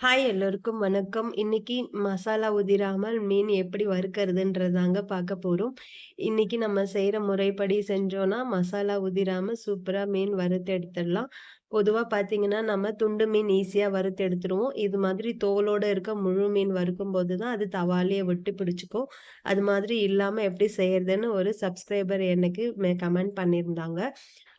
Hi எல்லோருக்கும் வணக்கம். இன்னைக்கு மசாலா உதிராமல் மீன் எப்படி வறுக்கிறதுன்றதாங்க பார்க்க போறோம். இன்னைக்கு நம்ம செய்கிற முறைப்படி செஞ்சோம்னா, மசாலா உதிராம சூப்பரா மீன் வறுத்து எடுத்துடலாம். பொதுவாக பார்த்தீங்கன்னா, நம்ம துண்டு மீன் ஈஸியாக வறுத்து எடுத்துருவோம். இது மாதிரி தோலோடு இருக்க முழு மீன் வறுக்கும்போது தான் அது தவாலியை விட்டு பிடிச்சிக்கும் அது மாதிரி இல்லாமல் எப்படி செய்யறதுன்னு ஒரு சப்ஸ்கிரைபர் எனக்கு மெ கமெண்ட் பண்ணியிருந்தாங்க.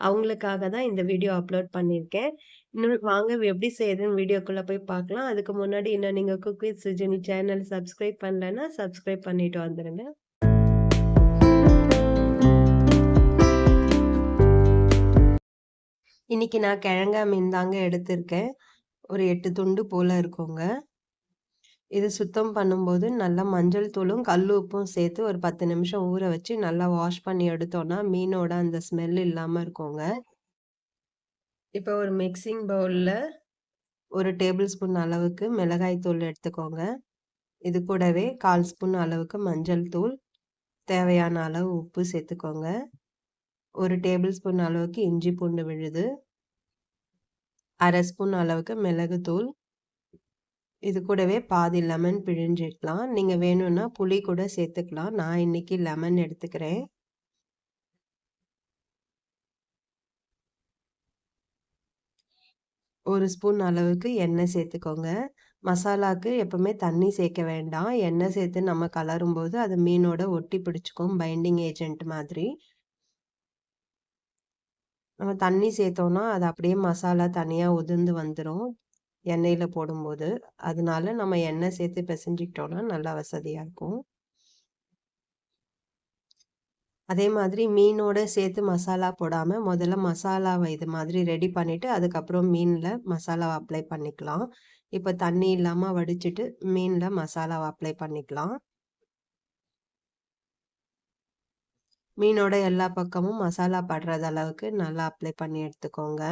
அவங்களுக்காக தான் இந்த வீடியோ அப்லோட் பண்ணியிருக்கேன். இன்னும் வாங்க எப்படி செய்யுதுன்னு வீடியோக்குள்ளே போய் பார்க்கலாம். அதுக்கு முன்னாடி இன்னும் நீங்கள் cook with Sujini channel subscribe பண்ணலன்னா, சப்ஸ்கிரைப் பண்ணிட்டு வந்துடுங்க இன்னைக்கு நான் கிழங்கா மீன் தாங்க எடுத்திருக்கேன். ஒரு எட்டு துண்டு போல இருக்கோங்க இது சுத்தம் பண்ணும்போது நல்லா மஞ்சள் தூளும், கல் உப்பும் சேர்த்து ஒரு 10 நிமிஷம் ஊற வச்சு நல்லா வாஷ் பண்ணி எடுத்தோன்னா மீனோட அந்த ஸ்மெல் இல்லாம இருக்கோங்க இப்போ ஒரு மிக்ஸிங் பவுல்ல ஒரு டேபிள் ஸ்பூன் அளவுக்கு மிளகாய் தூள் எடுத்துக்கோங்க. இது கூடவே 1/4 ஸ்பூன் அளவுக்கு மஞ்சள் தூள், தேவையான அளவு உப்பு சேர்த்துக்கோங்க. ஒரு டேபிள் ஸ்பூன் அளவுக்கு இஞ்சி பூண்டு விழுது. அரை ஸ்பூன் அளவுக்கு மிளகுத்தூள். இது கூடவே பாதி லெமன் பிழிஞ்சிக்கலாம். நீங்கள் வேணும்னா புளி கூட சேர்த்துக்கலாம். நான் இன்னைக்கு லெமன் எடுத்துக்கிறேன். ஒரு ஸ்பூன் அளவுக்கு எண்ணெய் சேர்த்துக்கோங்க. மசாலாக்கு எப்பவுமே தண்ணி சேர்க்க வேண்டாம். எண்ணெய் சேர்த்து நம்ம கலரும்போது அது மீனோட ஒட்டி பிடிச்சிக்கும் பைண்டிங் ஏஜென்ட் மாதிரி. நம்ம தண்ணி சேர்த்தோம்னா, அது அப்படியே மசாலா தனியாக உதிர்ந்து வந்துடும் எண்ணெயில் போடும்போது. அதனால நம்ம எண்ணெய் சேர்த்து பிசைஞ்சிக்கிட்டோம்னா நல்லா வசதியாக இருக்கும். அதே மாதிரி மீனோட சேர்த்து மசாலா போடாமல் முதல்ல மசாலாவை இது மாதிரி ரெடி பண்ணிவிட்டு அதுக்கப்புறம் மீனில் மசாலாவை அப்ளை பண்ணிக்கலாம். இப்போ தண்ணி இல்லாமல் வடிச்சிட்டு மீனில் மசாலாவை அப்ளை பண்ணிக்கலாம். மீனோட எல்லா பக்கமும் மசாலா படுறது அளவுக்கு நல்லா அப்ளை பண்ணி எடுத்துக்கோங்க.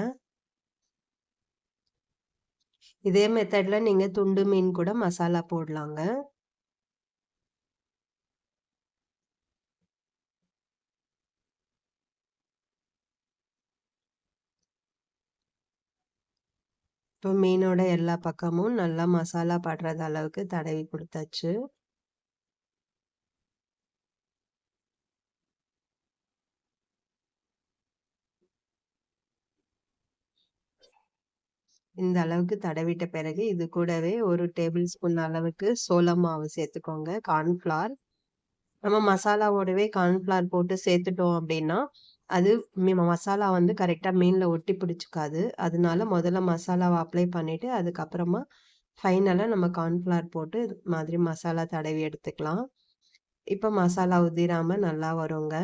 இதே மெத்தட்ல நீங்க துண்டு மீன் கூட மசாலா போடலாங்க. இப்போ மீனோட எல்லா பக்கமும் நல்லா மசாலா படுறது அளவுக்கு தடவி கொடுத்தாச்சு இந்த அளவுக்கு தடவிட்ட பிறகு, இது கூடவே ஒரு டேபிள் ஸ்பூன் அளவுக்கு சோளம் மாவு சேர்த்துக்கோங்க. கார்ன்ஃப்ளார். நம்ம மசாலாவோடவே கார்ன்ஃப்ளார் போட்டு சேர்த்துட்டோம் அப்படின்னா, அது மி மசாலா வந்து கரெக்டாக மீனில் ஒட்டி பிடிச்சிக்காது அதனால முதல்ல மசாலாவை அப்ளை பண்ணிட்டு, அதுக்கப்புறமா ஃபைனலாக நம்ம கார்ன்ஃப்ளார் போட்டு இது மாதிரி மசாலா தடவி எடுத்துக்கலாம். இப்போ மசாலா உதிராமல் நல்லா வருங்க.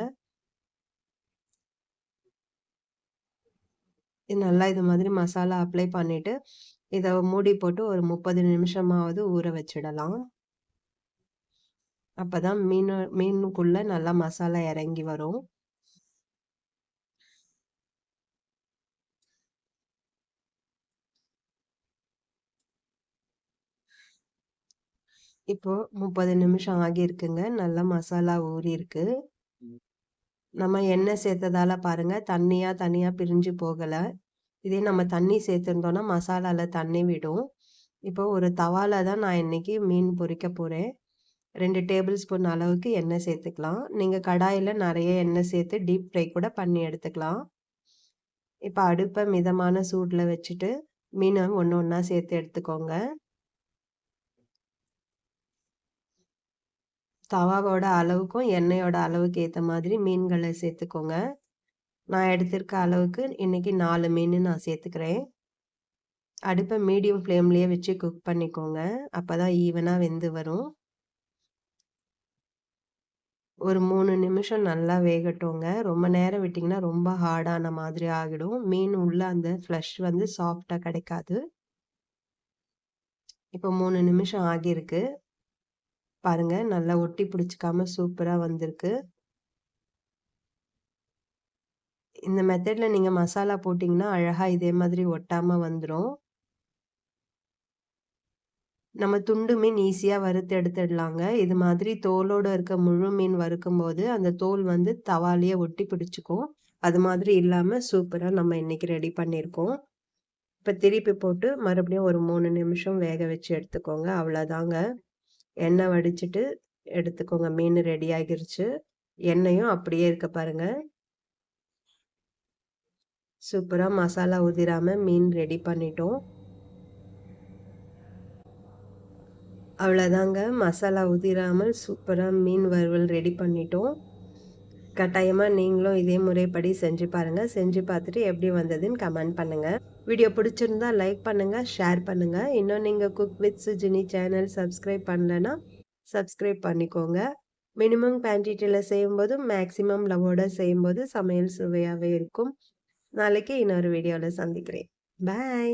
நல்லா இது மாதிரி மசாலா அப்ளை பண்ணிட்டு, இதை மூடி போட்டு ஒரு 30 நிமிஷமாவது ஊற வச்சிடலாம். அப்பதான் மீன் மீனுக்குள்ள நல்லா மசாலா இறங்கி வரும். இப்போ 30 நிமிஷம் ஆகியிருக்குங்க. நல்லா மசாலா ஊறியிருக்கு. நம்ம எண்ணெய் சேர்த்ததால பாருங்க, தண்ணியா தனியா பிரிஞ்சு போகல. இதே நம்ம தண்ணி சேர்த்துருந்தோம்னா மசாலால தண்ணி விடும். இப்போ ஒரு தவால தான் நான் இன்னைக்கு மீன் பொரிக்க போறேன். ரெண்டு டேபிள் ஸ்பூன் அளவுக்கு எண்ணெய் சேர்த்துக்கலாம். நீங்க கடாயில நிறைய எண்ணெய் சேர்த்து டீப் ஃப்ரை கூட பண்ணி எடுத்துக்கலாம். இப்போ அடுப்பை மிதமான சூடுல வச்சுட்டு, மீனை ஒன்று ஒன்றா சேர்த்து எடுத்துக்கோங்க. தவாவோட அளவுக்கும், எண்ணெயோட அளவுக்கு ஏற்ற மாதிரி மீன்களை சேர்த்துக்கோங்க. நான் எடுத்திருக்க அளவுக்கு இன்னைக்கு நாலு மீன் நான் சேர்த்துக்கிறேன். அடுப்பை மீடியம் ஃப்ளேம்லேயே வச்சு குக் பண்ணிக்கோங்க. அப்பதான் ஈவனாக வெந்து வரும். ஒரு மூணு நிமிஷம் நல்லா வேகட்டோங்க ரொம்ப நேரம் விட்டிங்கன்னா ரொம்ப ஹார்டான மாதிரி ஆகிடும். மீன் உள்ள அந்த ஃப்ளஷ் வந்து சாஃப்டாக கிடைக்காது. இப்போ மூணு நிமிஷம் ஆகியிருக்கு. பாருங்க, நல்லா ஒட்டி பிடிச்சிக்காம சூப்பராக வந்திருக்கு. இந்த மெத்தடில் நீங்கள் மசாலா போட்டிங்கன்னா அழகாக இதே மாதிரி ஒட்டாமல் வந்துடும் நம்ம துண்டு மீன் ஈஸியாக வறுத்து எடுத்துடலாங்க. இது மாதிரி தோலோட இருக்க முழு மீன் வறுக்கும்போது, அந்த தோல் வந்து தவாலியை ஒட்டி பிடிச்சிக்கும் அது மாதிரி இல்லாமல் சூப்பராக நம்ம இன்னைக்கு ரெடி பண்ணியிருக்கோம். இப்போ திருப்பி போட்டு மறுபடியும் ஒரு மூணு நிமிஷம் வேக வச்சு எடுத்துக்கோங்க. அவ்வளோதாங்க. எண்ணெய் வடிச்சிட்டு எடுத்துக்கோங்க. மீன் ரெடி ஆகிருச்சு. எண்ணெயும் அப்படியே இருக்க பாருங்க. சூப்பரா மசாலா உதிராம மீன் ரெடி பண்ணிட்டோம். அவ்வளோதாங்க. மசாலா உதிராமல் சூப்பராக மீன் வறுவல் ரெடி பண்ணிட்டோம். கட்டாயமாக நீங்களும் இதே முறைப்படி செஞ்சு பாருங்கள் செஞ்சு பார்த்துட்டு எப்படி வந்ததுன்னு கமெண்ட் பண்ணுங்கள் வீடியோ பிடிச்சிருந்தா லைக் பண்ணுங்கள் ஷேர் பண்ணுங்கள் இன்னும் நீங்கள் cook with Sujini channel subscribe பண்ணலன்னா, சப்ஸ்கிரைப் பண்ணிக்கோங்க. மினிமம் குவான்டிட்டியில் செய்யும்போது, மேக்ஸிமம் லவ்வோட செய்யும்போது சமையல் சுவையாகவே இருக்கும். நாளைக்கு இன்னொரு வீடியோவில் சந்திக்கிறேன். பாய்.